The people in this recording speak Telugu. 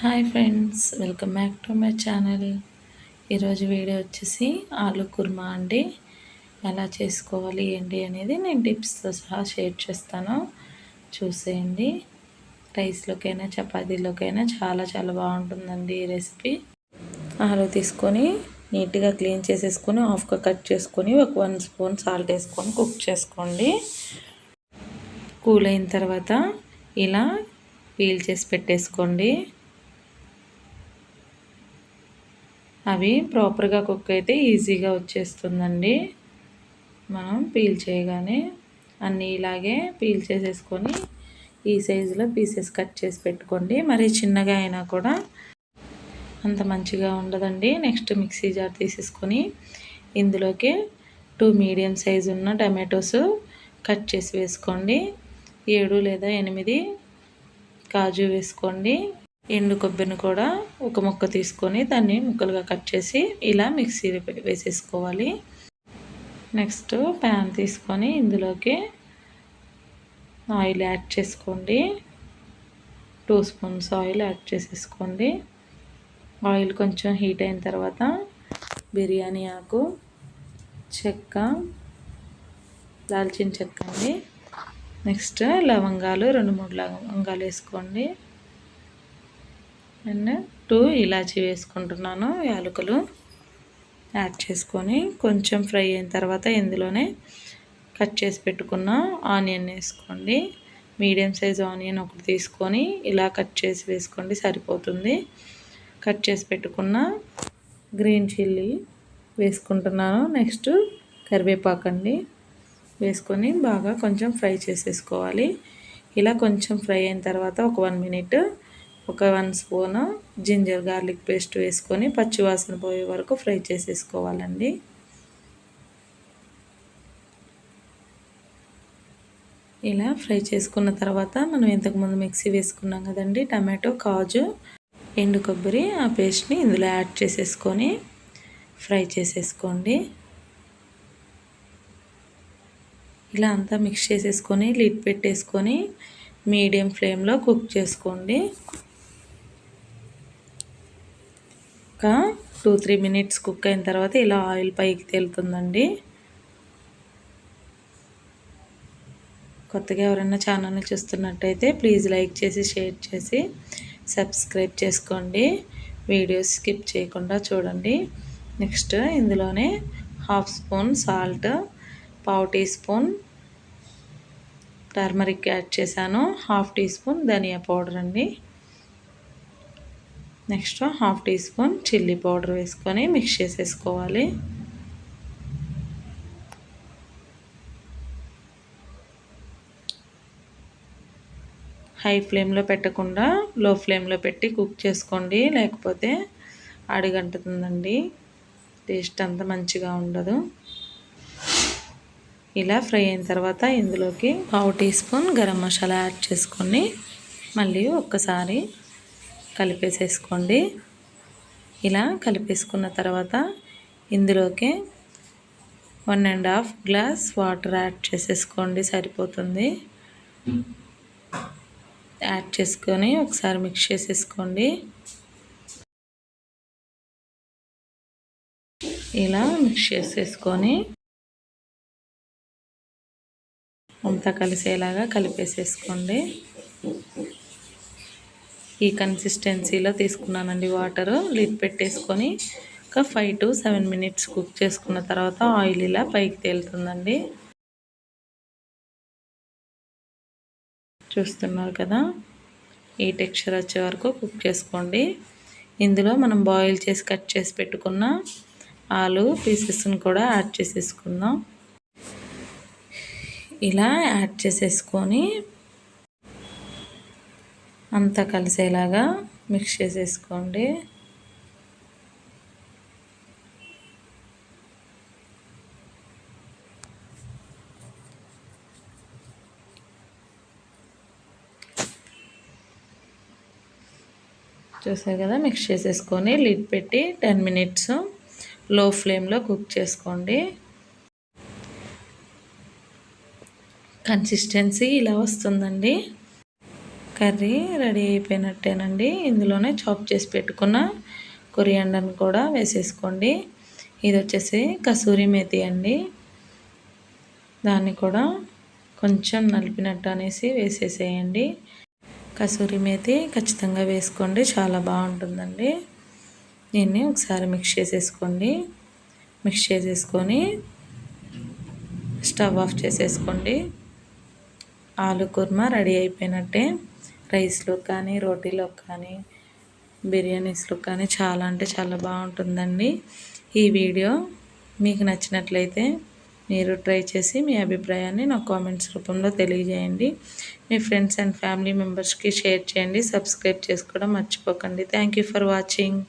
Hi friends welcome back to my channel. ఈరోజు వీడియో వచ్చేసి ఆలు కుర్మా అండి. ఎలా చేసుకోవాలి ఏంటి అనేది నేను టిప్స్తో సహా షేర్ చేస్తాను. చూసేయండి. రైస్లోకైనా చపాతీలోకైనా చాలా చాలా బాగుంటుందండి ఈ రెసిపీ. ఆలు తీసుకొని నీట్గా క్లీన్ చేసేసుకొని హాఫ్గా కట్ చేసుకొని ఒక వన్ స్పూన్ సాల్ట్ వేసుకొని కుక్ చేసుకోండి. కూల్ అయిన తర్వాత ఇలా పీల్ చేసి పెట్టేసుకోండి. అవి ప్రాపర్గా కుక్ అయితే ఈజీగా వచ్చేస్తుందండి. మనం పీల్ చేయగానే అన్నీ ఇలాగే పీల్ చేసేసుకొని ఈ సైజులో పీసెస్ కట్ చేసి పెట్టుకోండి. మరి చిన్నగా అయినా కూడా అంత మంచిగా ఉండదండి. నెక్స్ట్ మిక్సీ జార్ తీసేసుకొని ఇందులోకి టూ మీడియం సైజు ఉన్న టమాటోస్ కట్ చేసి వేసుకోండి. ఏడు లేదా ఎనిమిది కాజు వేసుకోండి. ఎండు కొబ్బరిని కూడా ఒక ముక్క తీసుకొని దాన్ని ముక్కలుగా కట్ చేసి ఇలా మిక్సీ వేసేసుకోవాలి. నెక్స్ట్ ప్యాన్ తీసుకొని ఇందులోకి ఆయిల్ యాడ్ చేసుకోండి. టూ స్పూన్స్ ఆయిల్ యాడ్ చేసేసుకోండి. ఆయిల్ కొంచెం హీట్ అయిన తర్వాత బిర్యానీ ఆకు చెక్క దాల్చిన చెక్క అండి. నెక్స్ట్ లవంగాలు రెండు మూడు లవంగాలు వేసుకోండి. అండ్ టూ ఇలాచీ వేసుకుంటున్నాను యాలకులు యాడ్ చేసుకొని కొంచెం ఫ్రై అయిన తర్వాత ఇందులోనే కట్ చేసి పెట్టుకున్న ఆనియన్ వేసుకోండి. మీడియం సైజ్ ఆనియన్ ఒకటి తీసుకొని ఇలా కట్ చేసి వేసుకోండి సరిపోతుంది. కట్ చేసి పెట్టుకున్న గ్రీన్ చిల్లీ వేసుకుంటున్నాను. నెక్స్ట్ కరివేపాకు అండి వేసుకొని బాగా కొంచెం ఫ్రై చేసేసుకోవాలి. ఇలా కొంచెం ఫ్రై అయిన తర్వాత ఒక వన్ మినిట్ ఒక one spoon ginger garlic paste వేసుకొని పచ్చివాసన పోయే వరకు ఫ్రై చేసేసుకోవాలండి. ఇలా ఫ్రై చేసుకున్న తర్వాత మనం ఇంతకుముందు మిక్సీ వేసుకున్నాం కదండి టమాటో కాజు ఎండు కొబ్బరి ఆ పేస్ట్ని ఇందులో యాడ్ చేసేసుకొని ఫ్రై చేసేసుకోండి. ఇలా అంతా మిక్స్ చేసేసుకొని లిడ్ పెట్టేసుకొని మీడియం ఫ్లేమ్లో కుక్ చేసుకోండి. ఒక టూ త్రీ మినిట్స్ కుక్ అయిన తర్వాత ఇలా ఆయిల్ పైకి తేలుతుందండి. కొత్తగా ఎవరైనా ఛానల్ని చూస్తున్నట్టయితే ప్లీజ్ లైక్ చేసి షేర్ చేసి సబ్స్క్రైబ్ చేసుకోండి. వీడియోస్ స్కిప్ చేయకుండా చూడండి. నెక్స్ట్ ఇందులోనే హాఫ్ స్పూన్ సాల్ట్ పావు టీ స్పూన్ టర్మరిక్ యాడ్ చేశాను. Half teaspoon dhaniya powder అండి. Next half teaspoon chilli powder వేసుకొని మిక్స్ చేసేసుకోవాలి. హై ఫ్లేమ్లో పెట్టకుండా లో ఫ్లేమ్లో పెట్టి కుక్ చేసుకోండి లేకపోతే అడిగంటుతుందండి. టేస్ట్ అంత మంచిగా ఉండదు. ఇలా ఫ్రై అయిన తర్వాత ఇందులోకి పావు teaspoon garam masala add చేసుకొని మళ్ళీ ఒక్కసారి కలిపేసేసుకోండి. ఇలా కలిపేసుకున్న తర్వాత ఇందులోకి one and half glass water add చేసేసుకోండి సరిపోతుంది. యాడ్ చేసుకొని ఒకసారి మిక్స్ చేసేసుకోండి. ఇలా మిక్స్ చేసేసుకొని అంతా కలిసేలాగా కలిపేసేసుకోండి. ఈ కన్సిస్టెన్సీలో తీసుకున్నానండి వాటరు. లిడ్ పెట్టేసుకొని ఒక five to seven minutes cook చేసుకున్న తర్వాత ఆయిల్ ఇలా పైకి తేలుతుందండి. చూస్తున్నారు కదా? ఈ టెక్స్చర్ వచ్చే వరకు కుక్ చేసుకోండి. ఇందులో మనం బాయిల్ చేసి కట్ చేసి పెట్టుకున్న ఆలు పీసెస్ని కూడా యాడ్ చేసేసుకుందాం. ఇలా యాడ్ చేసేసుకొని అంతా కలిసేలాగా మిక్స్ చేసేసుకోండి. చూసారు కదా మిక్స్ చేసేసుకొని లిడ్ పెట్టి టెన్ మినిట్స్లో ఫ్లేమ్లో కుక్ చేసుకోండి. కన్సిస్టెన్సీ ఇలా వస్తుందండి. కర్రీ రెడీ అయిపోయినట్టేనండి. ఇందులోనే చాప్ చేసి పెట్టుకున్న కొరియాండర్ని కూడా వేసేసుకోండి. ఇది వచ్చేసి కసూరి మేతి అండి. దాన్ని కూడా కొంచెం నలిపినట్టు అనేసి వేసేసేయండి. కసూరి మేతి ఖచ్చితంగా వేసుకోండి. చాలా బాగుంటుందండి. దీన్ని ఒకసారి మిక్స్ చేసేసుకోండి. మిక్స్ చేసేసుకొని స్టవ్ ఆఫ్ చేసేసుకోండి. ఆలు కుర్మా రెడీ అయిపోయినట్టే. రైస్లో కానీ రోటీలో కానీ బిర్యానీస్లో కానీ చాలా అంటే చాలా బాగుంటుందండి. ఈ వీడియో మీకు నచ్చినట్లయితే మీరు ట్రై చేసి మీ అభిప్రాయాన్ని నా కామెంట్స్ రూపంలో తెలియజేయండి. మీ ఫ్రెండ్స్ అండ్ ఫ్యామిలీ మెంబర్స్కి షేర్ చేయండి. సబ్స్క్రైబ్ చేసుకోవడం మర్చిపోకండి. Thank for watching.